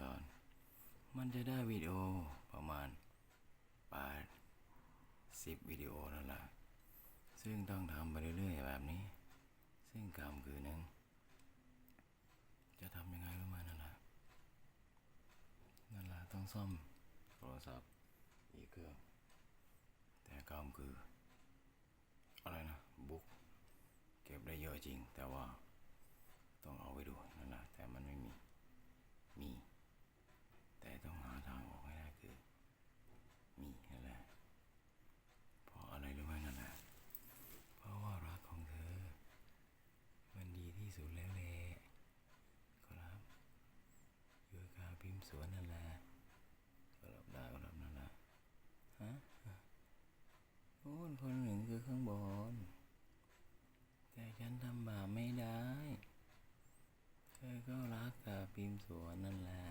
ก่อน มันจะได้วิดีโอประมาณแปดสิบวิดีโอนั่นแหละซึ่งต้องทำไปเรื่อยๆแบบนี้ ซึ่งกรรมคือหนึ่งจะทำยังไงรู้ไหมนั่นแหละนั่นแหละต้องซ่อมโทรศัพท์อีกเครื่องแต่กรรมคือ อะไรนะบุ๊กเก็บได้เยอะจริง แต่ว่าต้องเอาไปดูนั่นแหละแต่มันไม่มี มี แต่ต้องหาทางออกให้ได้คือ มีนั่นแหละเพราะอะไรรู้ไหมนั่นแหละเพราะว่ารักของเธอ มันดีที่สุดแล้วแหละครับอยู่กับพิมพ์ สวนนั่นแหละก็รับได้ก็รับนั่นแหละฮะโอ้คนหนึ่งคือข้างบน แต่ฉันทำบาปไม่ได้เธอก็รักกับพิมสวนนั่นแหละ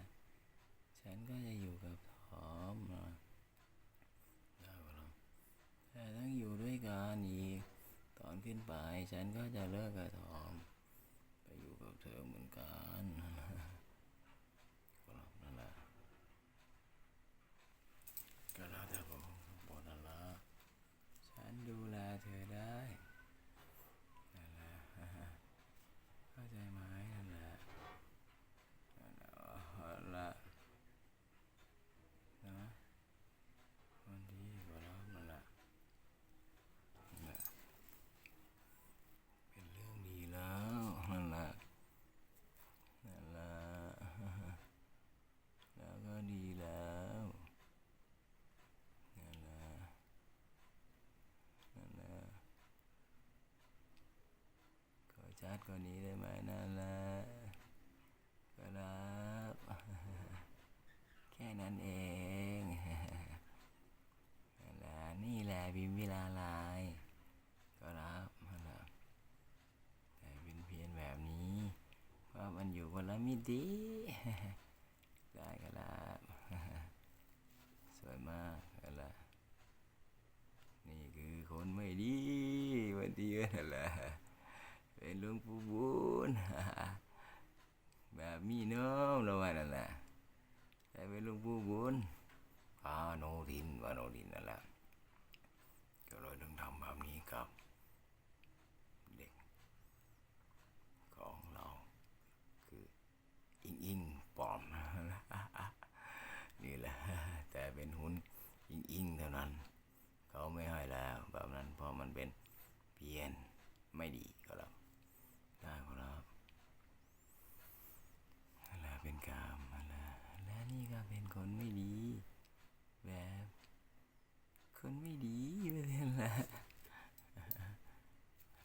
ฉันก็จะอยู่กับทอมนะได้ก็รับแต่ต้องอยู่ด้วยกันอีก ตอนขึ้นไปฉันก็จะเลิกกับทอม ไปอยู่กับเธอเหมือนกัน ก็รับนั่นแหละก็แล้วแต่ผมบอกนั่นละฉันดูแลเธอได้นั่นแหละ เข้าใจไหมนั่นแหละนั่นแหละเอาละนะวันดีก็รับนั่นแหละนั่นแหละ เป็นเรื่องดีแล้วนั่นแหละนั่นแหละแล้วก็ดีแล้วนั่นแหละนั่นแหละขอชัดกว่านี้ได้ไหมนั่นแหละก็รับแค่นั้นเองนั่นแหละนี่แหละพิมพ์วิลาลาย ก็รับนั่นแหละ แต่เป็นเพียนแบบนี้ว่ามันอยู่คนละ มิดี ได้ก็รับสวยมากกันละนี่คือคนไม่ดีวันที่นั่นแหละเป็นหลุงปู่บุมีน้องเราว่านั่นแหละแต่เป็นหลุงปู่บุญพาโนทินวาโนทินนั่นแหละก็เลยต้องทำแบบนี้ครับ เด็กของเราคืออิงอิงปลอม นี่แหละ แต่เป็นหุ่นอิงอิงเท่า นั้น เขาไม่ให้แล้วแบบนั้นเพราะมันเป็นเพี้ยนไม่ดีก็แล้วได้ก็แล้วนั่นแหละเป็นกรรมนั่นและนี่ก็เป็นคนไม่ดีแบบคนไม่ดีแบบนี้แหละ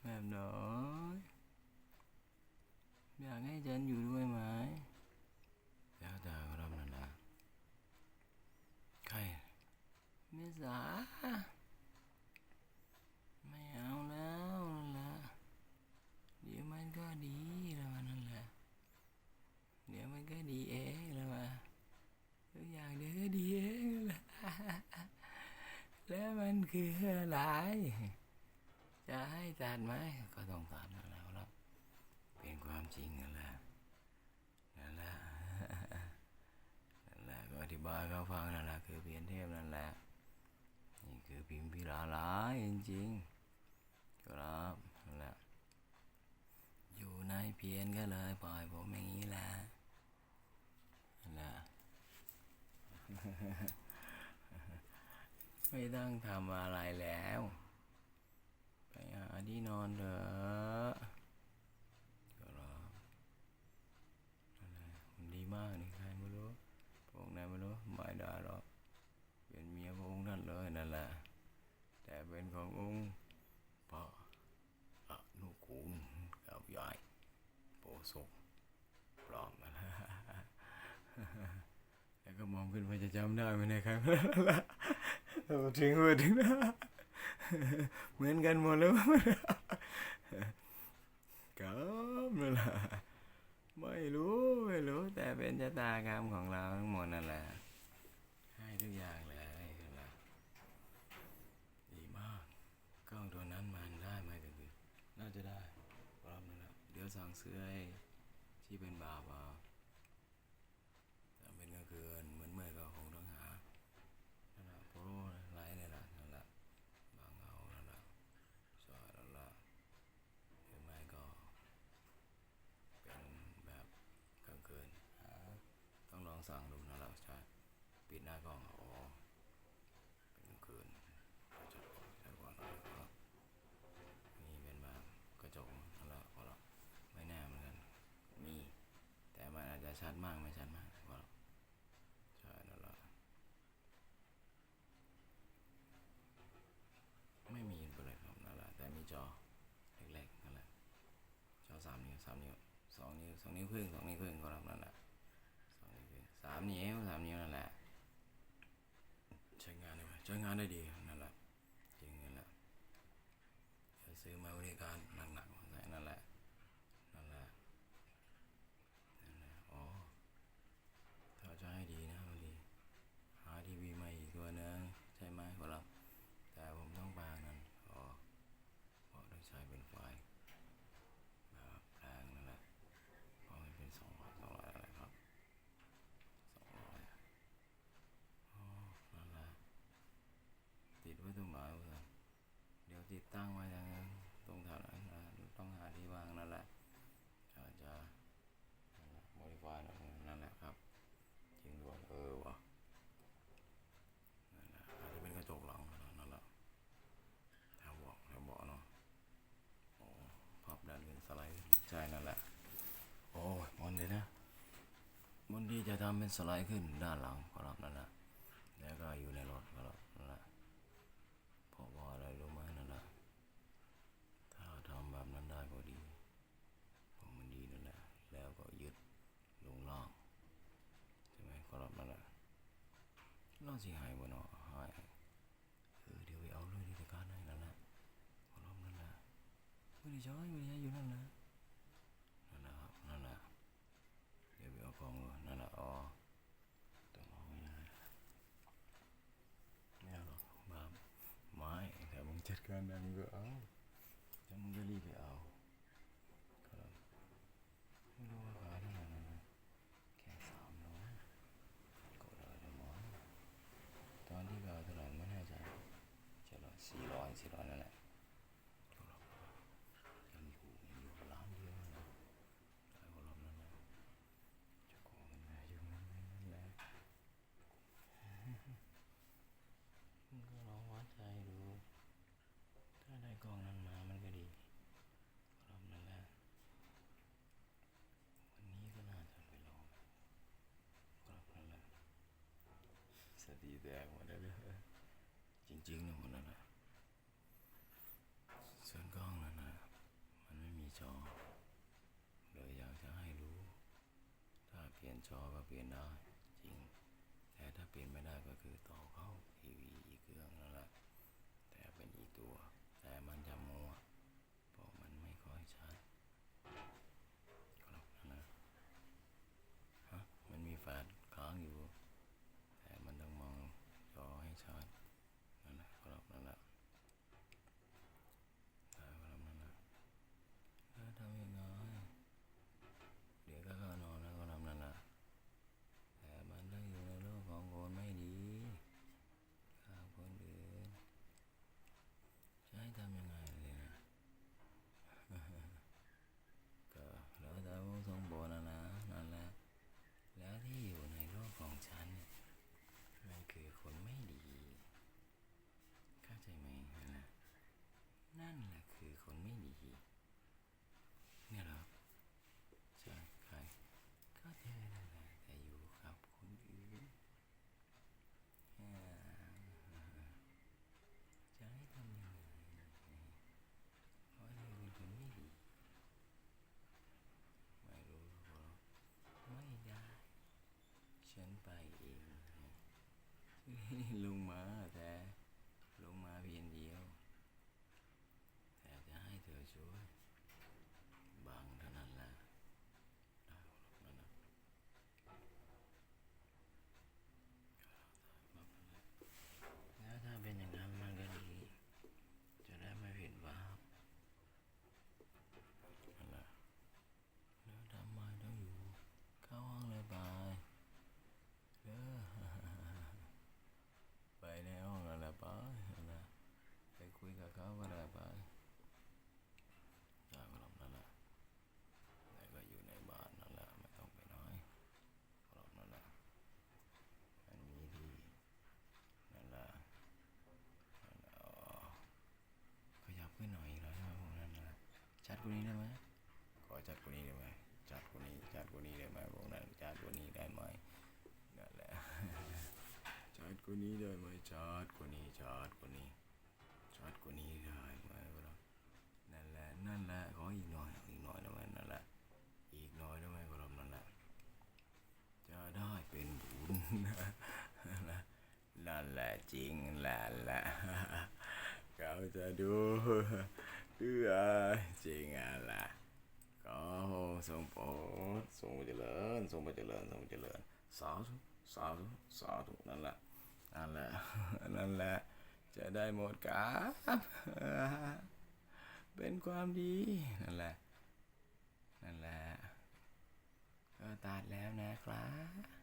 แบบน้อยอยากให้ฉันอยู่ด้วยไหมแล้วแต่ก็รับนั่นแหละใครเมษาไม่เอาแล้วนั่นแหละเดี๋ยวมันก็ดีแล้วนั่นแหละเดี๋ยวมันก็ดีเองแล้วว่าทุกอย่างเดี๋ยวก็ดีเองแหละ แล้วมัน คืออะไร จะให้ตัดไหมก็ต้องตัดแหละครับ เป็นความจริงนั่นแหละนั่นแหละนั่นแหละก็อธิบายเขาฟังนั่นแหละคือเพียนเทพนั่นแหละนี่คือพิมพิลาลายจริงๆครับนั่นแหละอยู่ในเพียนก็เลยปล่อยผมอย่างนี้แหละนั่นแหละ ไม่ต้องทำอะไรแล้ว ไปหาที่นอนเถอะก็รอนั่นแหละมันดีมากนี่ใครไม่รู้พระองค์ไหนไม่รู้ไม่ได้หรอกเป็นเมียพระองค์นั่นเลยนั่นแหละแต่เป็นขององค์พระอนุกูลกับยายโปศกปลอมนั่นแหละแล้วก็มองขึ้นไปจะจำได้ไหมเนี่ยครับ เราถึงหัวถึงนะเหมือนกันหมดแล้วครับนั่นแหละไม่รู้ไม่รู้ แต่เป็นชะตากรรมของเราทั้งหมดนั่นแหละให้ทุกอย่างเลยนั่นแหละดีมากกล้องตัวนั้นมันได้ไหมถึงน่าจะได้พร้อมนั่นแหละเดี๋ยวสั่งซื้อให้ที่เป็นบาปเอาแต่สั่งดูนั่นแหละใช่ ปิดหน้ากล้องอ๋อเป็นกลางคืนก็จะใช้ก่อนนะครับนี่เป็นแบบกระจกนั่นแหละก็ละไม่แน่เหมือนกันมี แต่มันอาจจะชัดมากไม่ชัดมากก็ละใช่นั่นแหละไม่มีอินเทอร์เน็ตครับนั่นแหละแต่มีจอเล็กๆนั่นแหละจอสามนิ้วสามนิ้วสองนิ้วสองนิ้วครึ่งสองนิ้วครึ่งก็รับนั่นแหละสองนิ้วครึ่งสามนิ้วสามนิ้วนั่นแหละใช้งานได้ไหม ใช้งานได้ดีนั่นแหละจริงนั่นแหละจะซื้อมาบริการหนักๆมาใส่นั่นแหละนั่นแหละนั่นแหละอ๋อถ้าจะให้ดีนะมันดีหาทีวีใหม่อีกตัวหนึงใช่ไหมขอรับแต่ผมต้องปางนั้นอ๋อเพราะต้องใช้เป็นไฟ แบบแรงนั่นแหละเพราะมันเป็นสองร้อยสองร้อยอะไรครับสองร้อยอ๋อนั่นแหละ ติดไว้ตรงไหนวะเดี๋ยวติดตั้งไว้ทางนั้นตรงแถวนั้นนะต้องหาที่วางนั่นแหละอาจจะนั่นแหละโมดิฟายนั่นแหละครับ จริงด้วยเออวะนั่นแหละอาจจะเป็นกระจกหลังนั่นแหละแถวเบอกแถวเบาะเนาะโอ้พับด้านเป็นสไลด์ใช่นั่นแหละโอ้ยมันเลยนะมันที่จะทำเป็นสไลด์ขึ้นด้านหลังก็รับนั่นแหละแล้วก็อยู่ในรถก็รับนั่นแหละเพราะว่าอะไรรู้ไหมนั่นแหละถ้าทำแบบนั้นได้ก็ดีเพราะมันดีนั่นแหละแล้วก็ยึดลงล่างใช่ไหมก็รับนั่นแหละ ล่างสิหายบ่เนาะหายเออเดี๋ยวไปเอาเลยที่ตะการให้นั่นแหละก็รับนั่นแหละไม่ได้ใช้ไม่ได้ใช้อยู่นั่นนะนั่นแหละครับนั่นแหละเดี๋ยวไปเอาของก่อนนั่นแหละอ๋อต้องเอาไม่ได้ไม่เอาหรอกบาปไม้แต่มึงจัดการได้มึงก็เอาแต่มึงก็รีบไปเอาครับไม่รู้ว่าขายเท่าไหร่นะนะแค่สามร้อยก็ได้แล้วมั้งตอนที่ไปเอาเท่าไหร่ไม่แน่ใจเจ็ดร้อยสี่ร้อยสี่ร้อยนั่นแหละ ยังอยู่ยังอยู่ร้านเดียวนะได้ก็รอบนั้นนะจะโกงกันนะอยู่นั่นนั่นแหละมึงก็ลองวัดใจดู ถ้าได้กล้องนั้นมามันก็ดีรอบนั้นแหละวันนี้ก็น่าจะไปลองรอบนั้นแหละสติ แดงมาได้เลยจริงๆนะหมดแล้นนะส่วนกล้องนั้นนะมันไม่มีจอ เลยอยากจะให้รู้ ถ้าเปลี่ยนจอก็เปลี่ยนได้ จริง แต่ถ้าเปลี่ยนไม่ได้ก็คือต่อเข้าทีวีอีกเครื่องนั่นแหละแต่เป็นอีกตัว แต่มันจะมัวเพราะมันไม่ค่อยชัดครับนั่นนะฮะมันมีแฟลชค้างอยู่ แต่มันต้องมองจอให้ชัดนั่นแหละครับนั่นแหละ ได้ก็ทำนั่นนะถ้าทำยังไงเดี๋ยวก็เข้านอนแล้วก็ทำนั่นนะแต่มันต้องอยู่ในโลกของคนไม่ดีฆ่าคนอื่นจะให้ทำยังไงเลยนะ ก็แล้วแต่ผู้ทรงโบนะนะนั่นแหละ แล้วที่อยู่ในโลกของฉันเนี่ยมันคือคนไม่ดี เข้าใจไหมนั่นแหละ นั่นแหละคือคนไม่ดี เนี่ยเหรอใช่ใครก็เธอนั่นแหละแต่อยู่กับคนอื่นอ่าจะให้ทำยังไงเพราะเธอเป็นคนไม่ดี ไม่รู้หรอกไม่ได้ ฉันไปเอง ลุงมาแต่ลุงมาเพียงเดียว แต่จะให้เธอช่วยบางเท่านั้นแหละได้หรอกนั่นนะแล้วถ้าเป็นอย่างนั้นมันก็ดี จะได้ไม่ผิดบาปนั่นแหละแล้วทำไมต้องอยู่เข้าห้องเลยบายเออ ไป จัดกว่านี้ได้ไหมจัดกว่านี้จัดกว่านี้ได้ไหมพวกนั้นจัดกว่านี้ได้ไหมนั่นแหละจัดกว่านี้ได้ไหมจัดกว่านี้จัดกว่านี้จัดกว่านี้ได้ไหมพวกเรานั่นแหละนั่นแหละขออีกหน่อยอีกหน่อยได้ไหมนั่นแหละอีกหน่อยได้ไหมพวกเรานั่นแหละจะได้เป็นบุญนั่นแหละนั่นแหละจริงแหละแหละเขาจะดูเพื่อจริงอะ ทรงโปรดทรงเจริญทรงเจริญทรงเจริญสาธุสาธุสาธุนั่นแหละนั่นแหละนั่นแหละ จะได้หมดกราบเป็นความดี นั่นแหละ นั่นแหละ ก็ตัดแล้วนะครับ